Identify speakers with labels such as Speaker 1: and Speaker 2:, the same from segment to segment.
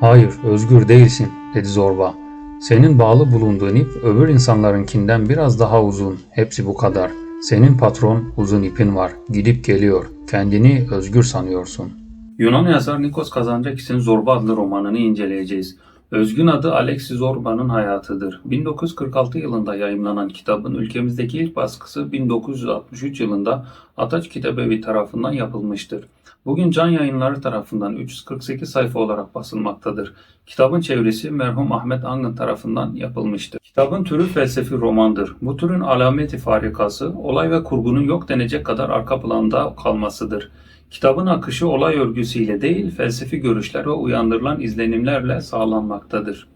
Speaker 1: Hayır, özgür değilsin, dedi zorba. Senin bağlı bulunduğun ip öbür insanlarınkinden biraz daha uzun. Hepsi bu kadar. Senin patron uzun ipin var. Gidip geliyor. Kendini özgür sanıyorsun. Yunan yazar Nikos Kazantzakis'in Zorba adlı romanını inceleyeceğiz. Özgün adı Alexis Zorba'nın hayatıdır. 1946 yılında yayımlanan kitabın ülkemizdeki ilk baskısı 1963 yılında Ataç Kitabevi tarafından yapılmıştır. Bugün Can Yayınları tarafından 348 sayfa olarak basılmaktadır. Kitabın çevirisi merhum Ahmet Angın tarafından yapılmıştır. Kitabın türü felsefi romandır. Bu türün alameti farikası olay ve kurgunun yok denecek kadar arka planda kalmasıdır. Kitabın akışı olay örgüsüyle değil felsefi görüşler ve uyandırılan izlenimlerle sağlanmaktadır.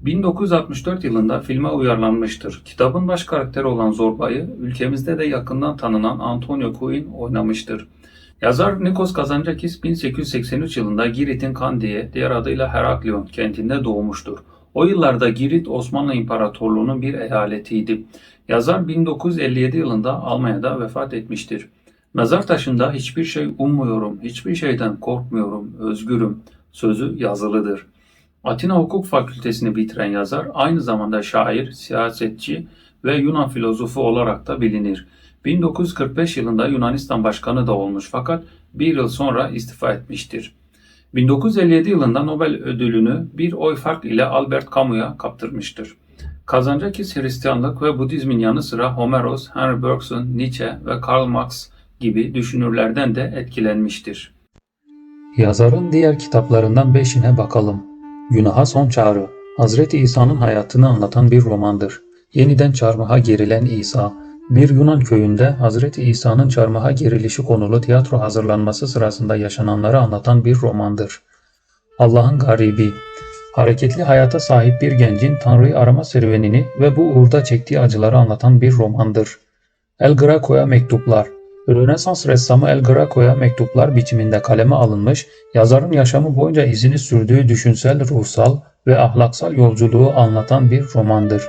Speaker 1: 1964 yılında filme uyarlanmıştır. Kitabın baş karakteri olan Zorba'yı ülkemizde de yakından tanınan Antonio Quinn oynamıştır. Yazar Nikos Kazantzakis 1883 yılında Girit'in Kandiye, diğer adıyla Heraklion kentinde doğmuştur. O yıllarda Girit Osmanlı İmparatorluğu'nun bir eyaletiydi. Yazar 1957 yılında Almanya'da vefat etmiştir. Mezar taşında hiçbir şey ummuyorum, hiçbir şeyden korkmuyorum, özgürüm sözü yazılıdır. Atina Hukuk Fakültesini bitiren yazar aynı zamanda şair, siyasetçi ve Yunan filozofu olarak da bilinir. 1945 yılında Yunanistan Başkanı da olmuş fakat bir yıl sonra istifa etmiştir. 1957 yılında Nobel ödülünü bir oy fark ile Albert Camus'a kaptırmıştır. Kazantzakis Hristiyanlık ve Budizmin yanı sıra Homeros, Henry Bergson, Nietzsche ve Karl Marx gibi düşünürlerden de etkilenmiştir. Yazarın diğer kitaplarından beşine bakalım. Günaha Son Çağrı, Hazreti İsa'nın hayatını anlatan bir romandır. Yeniden çarmıha gerilen İsa, bir Yunan köyünde Hazreti İsa'nın çarmıha gerilişi konulu tiyatro hazırlanması sırasında yaşananları anlatan bir romandır. Allah'ın Garibi, hareketli hayata sahip bir gencin Tanrı'yı arama serüvenini ve bu uğurda çektiği acıları anlatan bir romandır. El Greco'ya mektuplar, Rönesans ressamı El Greco'ya mektuplar biçiminde kaleme alınmış, yazarın yaşamı boyunca izini sürdüğü düşünsel, ruhsal ve ahlaksal yolculuğu anlatan bir romandır.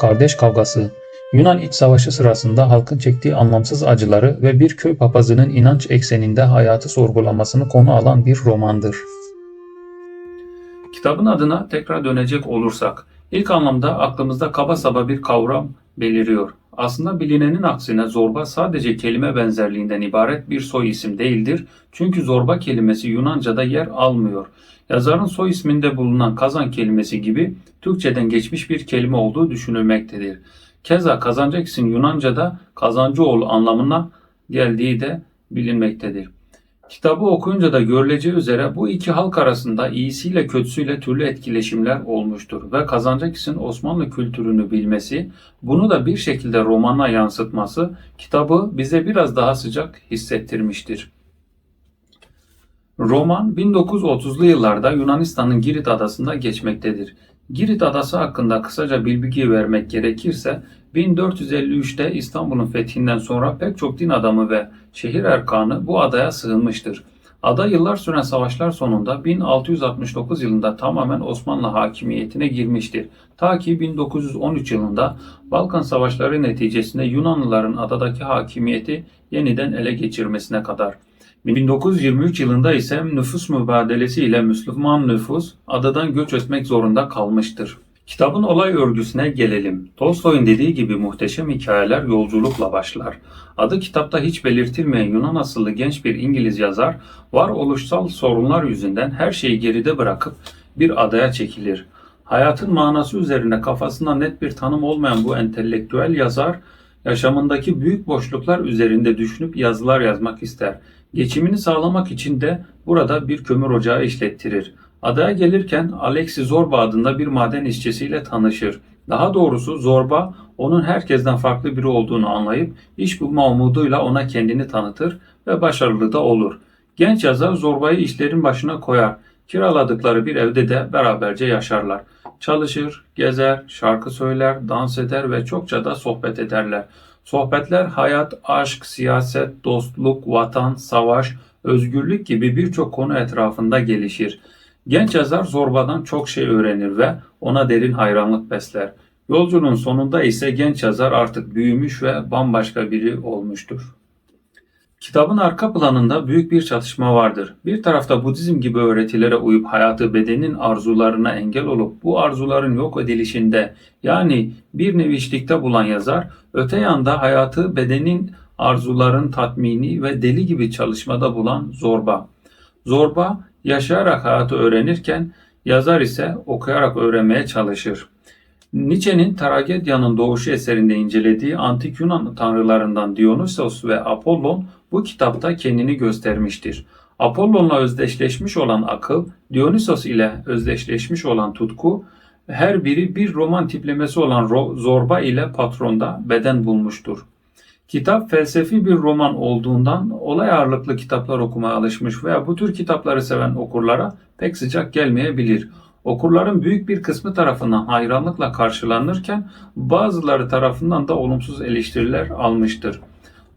Speaker 1: Kardeş Kavgası Yunan İç Savaşı sırasında halkın çektiği anlamsız acıları ve bir köy papazının inanç ekseninde hayatı sorgulamasını konu alan bir romandır. Kitabın adına tekrar dönecek olursak, ilk anlamda aklımızda kaba saba bir kavram beliriyor. Aslında bilinenin aksine zorba sadece kelime benzerliğinden ibaret bir soy isim değildir. Çünkü zorba kelimesi Yunanca'da yer almıyor. Yazarın soy isminde bulunan kazan kelimesi gibi Türkçeden geçmiş bir kelime olduğu düşünülmektedir. Keza Kazantzakis'in Yunanca'da kazancıoğlu anlamına geldiği de bilinmektedir. Kitabı okuyunca da görüleceği üzere bu iki halk arasında iyisiyle kötüsüyle türlü etkileşimler olmuştur ve Kazantzakis'in Osmanlı kültürünü bilmesi, bunu da bir şekilde romana yansıtması kitabı bize biraz daha sıcak hissettirmiştir. Roman 1930'lu yıllarda Yunanistan'ın Girit adasında geçmektedir. Girit adası hakkında kısaca bir bilgi vermek gerekirse 1453'te İstanbul'un fethinden sonra pek çok din adamı ve şehir erkanı bu adaya sığınmıştır. Ada yıllar süren savaşlar sonunda 1669 yılında tamamen Osmanlı hakimiyetine girmiştir. Ta ki 1913 yılında Balkan Savaşları neticesinde Yunanlıların adadaki hakimiyeti yeniden ele geçirmesine kadar. 1923 yılında ise nüfus mübadelesi ile Müslüman nüfus adadan göç etmek zorunda kalmıştır. Kitabın olay örgüsüne gelelim. Tolstoy'un dediği gibi muhteşem hikayeler yolculukla başlar. Adı kitapta hiç belirtilmeyen Yunan asıllı genç bir İngiliz yazar, varoluşsal sorunlar yüzünden her şeyi geride bırakıp bir adaya çekilir. Hayatın manası üzerine kafasında net bir tanım olmayan bu entelektüel yazar, yaşamındaki büyük boşluklar üzerinde düşünüp yazılar yazmak ister. Geçimini sağlamak için de burada bir kömür ocağı işlettirir. Adaya gelirken Alexi Zorba adında bir maden işçisiyle tanışır. Daha doğrusu Zorba onun herkesten farklı biri olduğunu anlayıp iş bulma umuduyla ona kendini tanıtır ve başarılı da olur. Genç yazar Zorba'yı işlerin başına koyar. Kiraladıkları bir evde de beraberce yaşarlar. Çalışır, gezer, şarkı söyler, dans eder ve çokça da sohbet ederler. Sohbetler hayat, aşk, siyaset, dostluk, vatan, savaş, özgürlük gibi birçok konu etrafında gelişir. Genç yazar Zorba'dan çok şey öğrenir ve ona derin hayranlık besler. Yolculuğun sonunda ise genç yazar artık büyümüş ve bambaşka biri olmuştur. Kitabın arka planında büyük bir çatışma vardır. Bir tarafta Budizm gibi öğretilere uyup hayatı bedenin arzularına engel olup bu arzuların yok edilişinde yani bir nevi işlikte bulan yazar, öte yanda hayatı bedenin arzuların tatmini ve deli gibi çalışmada bulan zorba. Zorba yaşayarak hayatı öğrenirken yazar ise okuyarak öğrenmeye çalışır. Nietzsche'nin Tragedyanın Doğuşu eserinde incelediği antik Yunan tanrılarından Dionysos ve Apollon bu kitapta kendini göstermiştir. Apollon'la özdeşleşmiş olan akıl, Dionysos ile özdeşleşmiş olan tutku, her biri bir roman tiplemesi olan zorba ile patronda beden bulmuştur. Kitap felsefi bir roman olduğundan olay ağırlıklı kitaplar okumaya alışmış veya bu tür kitapları seven okurlara pek sıcak gelmeyebilir. Okurların büyük bir kısmı tarafından hayranlıkla karşılanırken bazıları tarafından da olumsuz eleştiriler almıştır.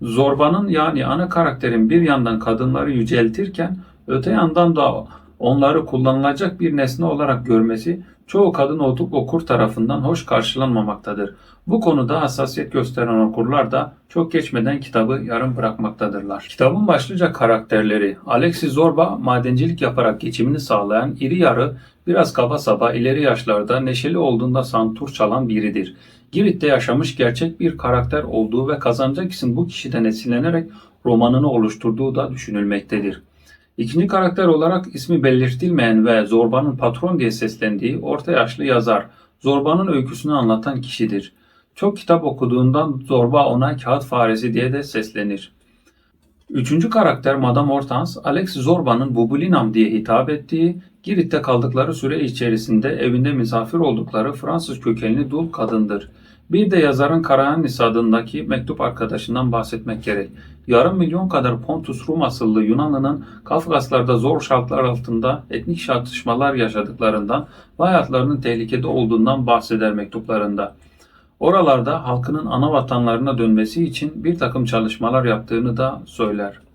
Speaker 1: Zorba'nın yani ana karakterin bir yandan kadınları yüceltirken öte yandan da onları kullanılacak bir nesne olarak görmesi çoğu kadın okur tarafından hoş karşılanmamaktadır. Bu konuda hassasiyet gösteren okurlar da çok geçmeden kitabı yarım bırakmaktadırlar. Kitabın başlıca karakterleri Alexis Zorba madencilik yaparak geçimini sağlayan iri yarı biraz kaba saba ileri yaşlarda neşeli olduğunda santur çalan biridir. Girit'te yaşamış gerçek bir karakter olduğu ve kazanacak isim bu kişiden esinlenerek romanını oluşturduğu da düşünülmektedir. İkinci karakter olarak ismi belirtilmeyen ve Zorba'nın patron diye seslendiği orta yaşlı yazar, Zorba'nın öyküsünü anlatan kişidir. Çok kitap okuduğundan Zorba ona kağıt faresi diye de seslenir. Üçüncü karakter Madame Hortense, Alex Zorba'nın Bubulinam diye hitap ettiği, Girit'te kaldıkları süre içerisinde evinde misafir oldukları Fransız kökenli dul kadındır. Bir de yazarın Karahannis adındaki mektup arkadaşından bahsetmek gerek. Yarım milyon kadar Pontus Rum asıllı Yunanlı'nın Kafkaslar'da zor şartlar altında etnik çatışmalar yaşadıklarından ve hayatlarının tehlikede olduğundan bahseder mektuplarında. Oralarda halkının ana vatanlarına dönmesi için bir takım çalışmalar yaptığını da söyler.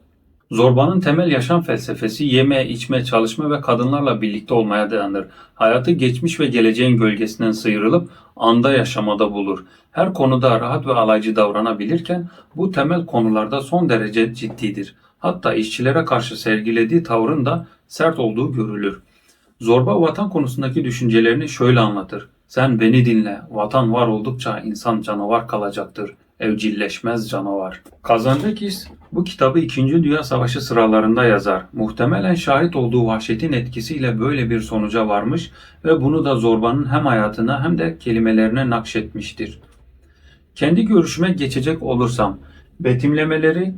Speaker 1: Zorba'nın temel yaşam felsefesi yeme, içme, çalışma ve kadınlarla birlikte olmaya dayanır. Hayatı geçmiş ve geleceğin gölgesinden sıyrılıp anda yaşamada bulur. Her konuda rahat ve alaycı davranabilirken bu temel konularda son derece ciddidir. Hatta işçilere karşı sergilediği tavrın da sert olduğu görülür. Zorba vatan konusundaki düşüncelerini şöyle anlatır. Sen beni dinle, vatan var oldukça insan canavar kalacaktır, evcilleşmez canavar. Kazandıkis bu kitabı 2. Dünya Savaşı sıralarında yazar. Muhtemelen şahit olduğu vahşetin etkisiyle böyle bir sonuca varmış ve bunu da Zorba'nın hem hayatına hem de kelimelerine nakşetmiştir. Kendi görüşüme geçecek olursam, betimlemeleri,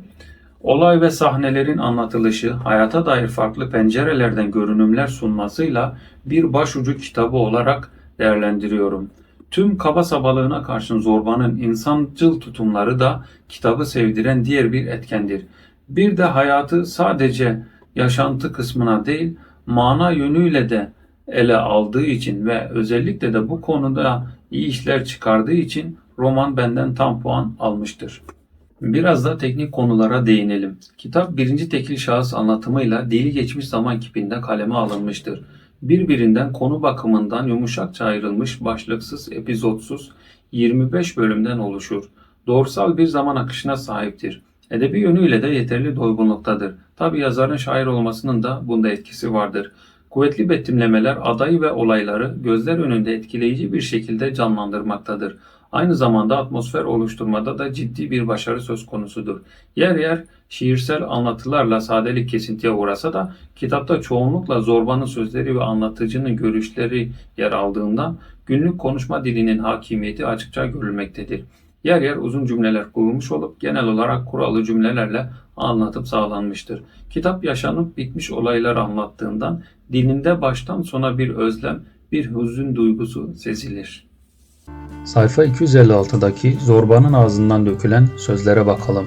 Speaker 1: olay ve sahnelerin anlatılışı, hayata dair farklı pencerelerden görünümler sunmasıyla bir başucu kitabı olarak değerlendiriyorum. Tüm kaba sabalığına karşın Zorba'nın insancıl tutumları da kitabı sevdiren diğer bir etkendir. Bir de hayatı sadece yaşantı kısmına değil, mana yönüyle de ele aldığı için ve özellikle de bu konuda iyi işler çıkardığı için roman benden tam puan almıştır. Biraz da teknik konulara değinelim. Kitap birinci tekil şahıs anlatımıyla dili geçmiş zaman kipinde kaleme alınmıştır birbirinden konu bakımından yumuşakça ayrılmış başlıksız, epizodsuz 25 bölümden oluşur. Doğrusal bir zaman akışına sahiptir. Edebi yönüyle de yeterli doygunluktadır. Tabi yazarın şair olmasının da bunda etkisi vardır. Kuvvetli betimlemeler adayı ve olayları gözler önünde etkileyici bir şekilde canlandırmaktadır. Aynı zamanda atmosfer oluşturmada da ciddi bir başarı söz konusudur. Yer yer şiirsel anlatılarla sadelik kesintiye uğrasa da kitapta çoğunlukla zorbanın sözleri ve anlatıcının görüşleri yer aldığından günlük konuşma dilinin hakimiyeti açıkça görülmektedir. Yer yer uzun cümleler kurulmuş olup genel olarak kuralı cümlelerle anlatıp sağlanmıştır. Kitap yaşanıp bitmiş olaylar anlattığından dilinde baştan sona bir özlem, bir hüzün duygusu sezilir.
Speaker 2: Sayfa 256'daki zorbanın ağzından dökülen sözlere bakalım.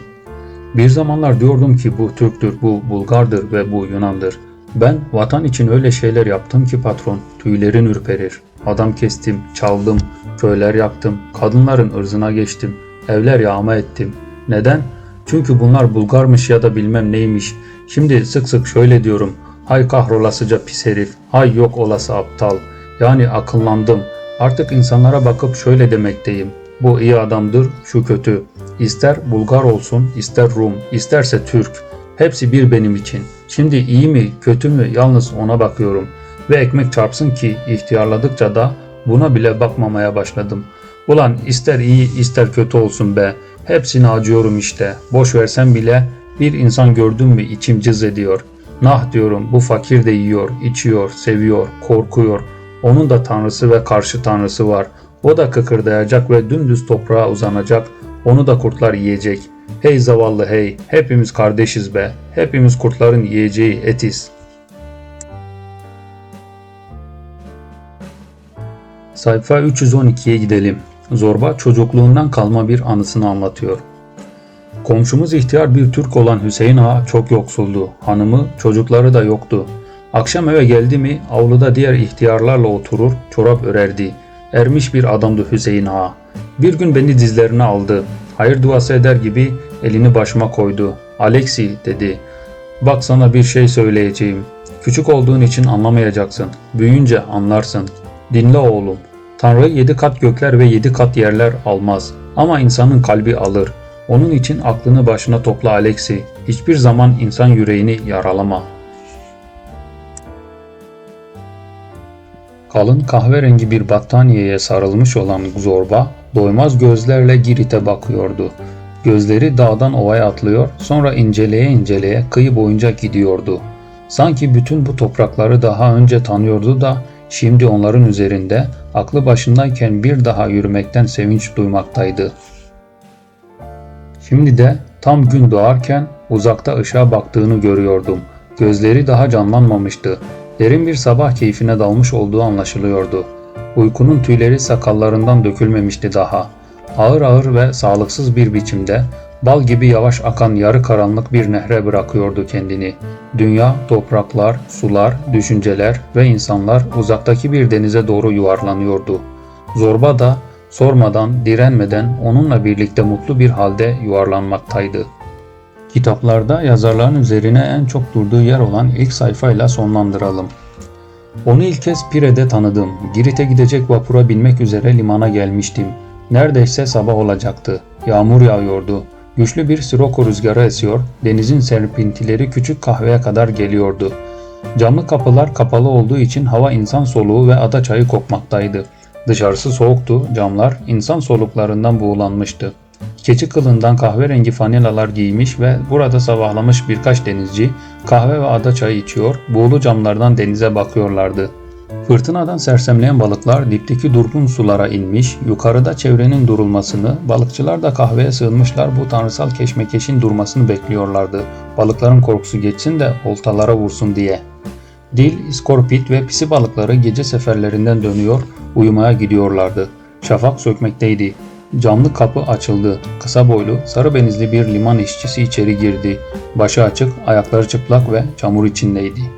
Speaker 2: Bir zamanlar diyordum ki bu Türktür, bu Bulgardır ve bu Yunandır. Ben vatan için öyle şeyler yaptım ki patron, tüylerin ürperir. Adam kestim, çaldım, köyler yaktım, kadınların ırzına geçtim, evler yağma ettim. Neden? Çünkü bunlar Bulgarmış ya da bilmem neymiş. Şimdi sık sık şöyle diyorum. Hay kahrolasıca pis herif, hay yok olası aptal. Yani akıllandım. Artık insanlara bakıp şöyle demekteyim. Bu iyi adamdır, şu kötü. İster Bulgar olsun, ister Rum, isterse Türk. Hepsi bir benim için. Şimdi iyi mi, kötü mü yalnız ona bakıyorum. Ve ekmek çarpsın ki ihtiyarladıkça da buna bile bakmamaya başladım. Ulan ister iyi ister kötü olsun be. Hepsini acıyorum işte. Boş versem bile bir insan gördüm mü içim cız ediyor. Nah diyorum bu fakir de yiyor, içiyor, seviyor, korkuyor. Onun da tanrısı ve karşı tanrısı var. O da kıkırdayacak ve dümdüz toprağa uzanacak. Onu da kurtlar yiyecek. Hey zavallı hey, hepimiz kardeşiz be. Hepimiz kurtların yiyeceği etiz. Sayfa 312'ye gidelim. Zorba çocukluğundan kalma bir anısını anlatıyor. Komşumuz ihtiyar bir Türk olan Hüseyin Ağa çok yoksuldu. Hanımı, çocukları da yoktu. Akşam eve geldi mi avluda diğer ihtiyarlarla oturur, çorap örerdi. Ermiş bir adamdı Hüseyin Ağa. Bir gün beni dizlerine aldı. Hayır duası eder gibi elini başıma koydu. Alexi dedi. Bak sana bir şey söyleyeceğim. Küçük olduğun için anlamayacaksın. Büyüyünce anlarsın. Dinle oğlum. Tanrı yedi kat gökler ve yedi kat yerler almaz. Ama insanın kalbi alır. Onun için aklını başına topla Alexi. Hiçbir zaman insan yüreğini yaralama. Kalın kahverengi bir battaniyeye sarılmış olan zorba doymaz gözlerle Girit'e bakıyordu. Gözleri dağdan ovaya atlıyor, sonra inceleye inceleye kıyı boyunca gidiyordu. Sanki bütün bu toprakları daha önce tanıyordu da şimdi onların üzerinde aklı başındayken bir daha yürümekten sevinç duymaktaydı. Şimdi de tam gün doğarken uzakta ışığa baktığını görüyordum. Gözleri daha canlanmamıştı. Derin bir sabah keyfine dalmış olduğu anlaşılıyordu. Uykunun tüyleri sakallarından dökülmemişti daha. Ağır ağır ve sağlıksız bir biçimde bal gibi yavaş akan yarı karanlık bir nehre bırakıyordu kendini. Dünya, topraklar, sular, düşünceler ve insanlar uzaktaki bir denize doğru yuvarlanıyordu. Zorba da sormadan, direnmeden onunla birlikte mutlu bir halde yuvarlanmaktaydı. Kitaplarda yazarların üzerine en çok durduğu yer olan ilk sayfayla sonlandıralım. Onu ilk kez Pire'de tanıdım. Girit'e gidecek vapura binmek üzere limana gelmiştim. Neredeyse sabah olacaktı. Yağmur yağıyordu. Güçlü bir siroko rüzgarı esiyor, denizin serpintileri küçük kahveye kadar geliyordu. Camlı kapılar kapalı olduğu için hava insan soluğu ve ada çayı kokmaktaydı. Dışarısı soğuktu, camlar insan soluklarından buğulanmıştı. Keçi kılından kahverengi fanilalar giymiş ve burada sabahlamış birkaç denizci kahve ve ada çayı içiyor, buğulu camlardan denize bakıyorlardı. Fırtınadan sersemleyen balıklar dipteki durgun sulara inmiş, yukarıda çevrenin durulmasını, balıkçılar da kahveye sığınmışlar bu tanrısal keşmekeşin durmasını bekliyorlardı. Balıkların korkusu geçsin de oltalara vursun diye. Dil, iskorpit ve pisi balıkları gece seferlerinden dönüyor, uyumaya gidiyorlardı. Şafak sökmekteydi. Camlı kapı açıldı. Kısa boylu, sarı benizli bir liman işçisi içeri girdi. Başı açık, ayakları çıplak ve çamur içindeydi.